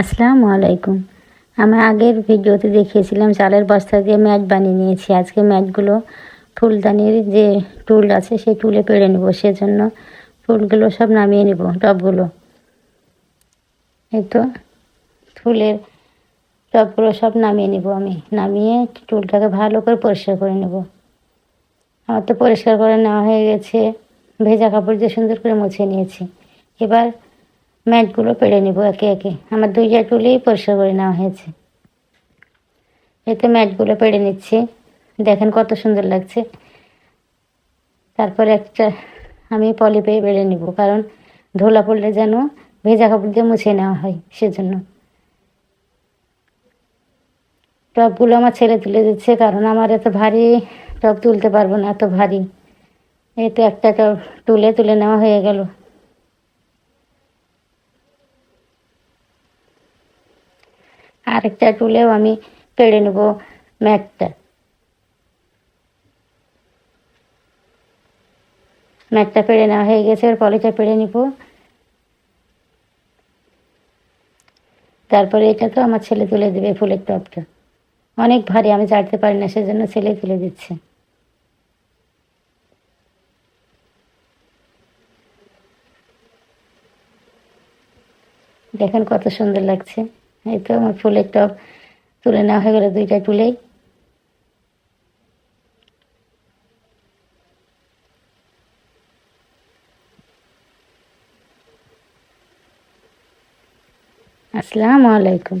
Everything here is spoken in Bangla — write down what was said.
আসসালামু আলাইকুম। আমি আগের ভিডিওতে দেখিয়েছিলাম চালের বস্তা দিয়ে ম্যাচ বানিয়ে নিয়েছি। আজকে ম্যাচগুলো ফুলদানির যে টুল আছে, সেই টুলে পেড়ে নেব। সেজন্য ফুলগুলো সব নামিয়ে নেব টবগুলো এই তো ফুলের টবগুলো সব নামিয়ে নেব আমি। নামিয়ে টুলটাকে ভালো করে পরিষ্কার করে নেব। আমার তো পরিষ্কার করে নেওয়া হয়ে গেছে। ভেজা কাপড় দিয়ে সুন্দর করে মুছে নিয়েছি। এবার ম্যাটগুলো পেড়ে নেব একে একে। আমার দুইটা টুলেই পরিষ্কার করে নেওয়া হয়েছে। এতে ম্যাটগুলো পেড়ে নিচ্ছি। দেখেন কত সুন্দর লাগছে। তারপরে একটা আমি পলি পেয়ে বেড়ে নিব, কারণ ধোলা পড়লে যেন ভেজা কাপড় দিয়ে মুছে নেওয়া হয় সেজন্য। টবগুলো আমার ছেলে তুলে দিচ্ছে, কারণ আমার এত ভারী টব তুলতে পারব না, এত ভারী। এই তো একটা টব তুলে তুলে নেওয়া হয়ে গেল। আরেকটা টুলেও আমি পেড়ে নেব ম্যাটটা। ম্যাটটা পেড়ে নেওয়া হয়ে গেছে, এর পলিটা পেড়ে নিব। তারপরে এটা তো আমার ছেলে তুলে দেবে ফুলের টপটা। অনেক ভারী, আমি চাটতে পারি না, সেজন্য ছেলে তুলে দিচ্ছে। দেখেন কত সুন্দর লাগছে। এই তো আমার ফুলের টপ তুলে নেওয়া হয়ে গেলো দুইটা তুলেই। আসসালামু আলাইকুম।